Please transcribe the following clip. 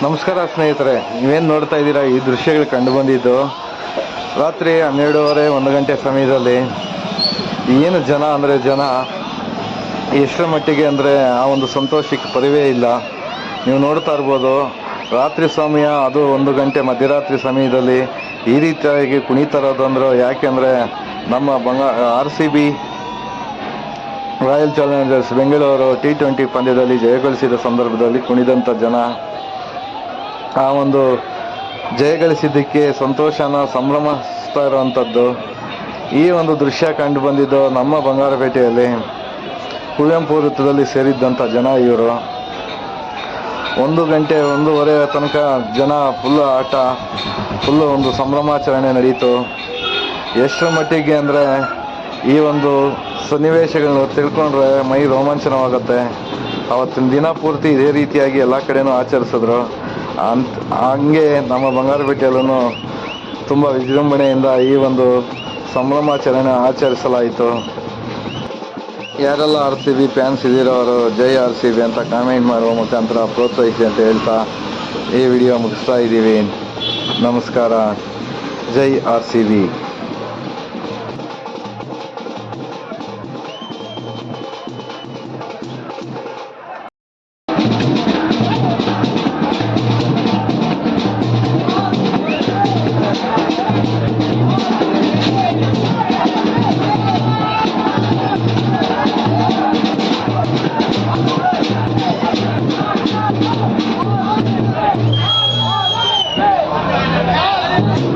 ನಮಸ್ಕಾರ ಸ್ನೇಹಿತರೆ, ನೀವೇನು ನೋಡ್ತಾ ಇದ್ದೀರಾ? ಈ ದೃಶ್ಯಗಳು ಕಂಡು ಬಂದಿದ್ದು ರಾತ್ರಿ ಹನ್ನೆರಡೂವರೆ, ಒಂದು ಗಂಟೆ ಸಮಯದಲ್ಲಿ. ಏನು ಜನ ಅಂದರೆ ಜನ, ಎಷ್ಟರ ಮಟ್ಟಿಗೆ ಅಂದರೆ ಆ ಒಂದು ಸಂತೋಷಕ್ಕೆ ಪರಿವೇ ಇಲ್ಲ. ನೀವು ನೋಡ್ತಾ ಇರ್ಬೋದು, ರಾತ್ರಿ ಸಮಯ ಅದು ಒಂದು ಗಂಟೆ ಮಧ್ಯರಾತ್ರಿ ಸಮಯದಲ್ಲಿ ಈ ರೀತಿಯಾಗಿ ಕುಣಿತಾರೋದಂದ್ರೆ ಯಾಕೆಂದರೆ ನಮ್ಮ Banga R C B Royal Challengers Bengaluru T twenty ಪಂದ್ಯದಲ್ಲಿ ಜಯಗಳಿಸಿದ ಸಂದರ್ಭದಲ್ಲಿ ಕುಣಿದಂಥ ಜನ. ಆ ಒಂದು ಜಯಗಳಿಸಿದ್ದಕ್ಕೆ ಸಂತೋಷನ ಸಂಭ್ರಮಿಸ್ತಾ ಇರುವಂಥದ್ದು. ಈ ಒಂದು ದೃಶ್ಯ ಕಂಡು ಬಂದಿದ್ದು ನಮ್ಮ ಬಂಗಾರಪೇಟೆಯಲ್ಲಿ ಕುವೆಂಪು ವೃತ್ತದಲ್ಲಿ ಸೇರಿದ್ದಂಥ ಜನ ಇವರು. ಒಂದು ಗಂಟೆ, ಒಂದೂವರೆ ತನಕ ಜನ ಫುಲ್ ಆಟ ಫುಲ್ಲು ಒಂದು ಸಂಭ್ರಮಾಚರಣೆ ನಡೀತು. ಎಷ್ಟರ ಮಟ್ಟಿಗೆ ಅಂದರೆ ಈ ಒಂದು ಸನ್ನಿವೇಶಗಳನ್ನ ತಿಳ್ಕೊಂಡ್ರೆ ಮೈ ರೋಮಾಂಚನವಾಗುತ್ತೆ. ಅವತ್ತಿನ ದಿನ ಪೂರ್ತಿ ಇದೇ ರೀತಿಯಾಗಿ ಎಲ್ಲ ಕಡೆನೂ ಆಚರಿಸಿದ್ರು. ಅಂತ ಹಂಗೆ ನಮ್ಮ ಬಂಗಾರಪೇಟೆಯಲ್ಲೂ ತುಂಬ ವಿಜೃಂಭಣೆಯಿಂದ ಈ ಒಂದು ಸಂಭ್ರಮಾಚರಣೆ ಆಚರಿಸಲಾಯಿತು. ಯಾರೆಲ್ಲ ಆರ್ ಸಿ ಬಿ ಫ್ಯಾನ್ಸ್ ಇದ್ದೀರೋ ಅವರು ಜೈ ಆರ್ ಸಿ ಬಿ ಅಂತ ಕಾಮೆಂಟ್ ಮಾಡುವ ಮುಖಾಂತರ ಪ್ರೋತ್ಸಾಹಿಸಿ ಅಂತ ಹೇಳ್ತಾ ಈ ವಿಡಿಯೋ ಮುಗಿಸ್ತಾ ಇದ್ದೀವಿ. ನಮಸ್ಕಾರ. ಜೈ ಆರ್ ಸಿ ಬಿ. Bye.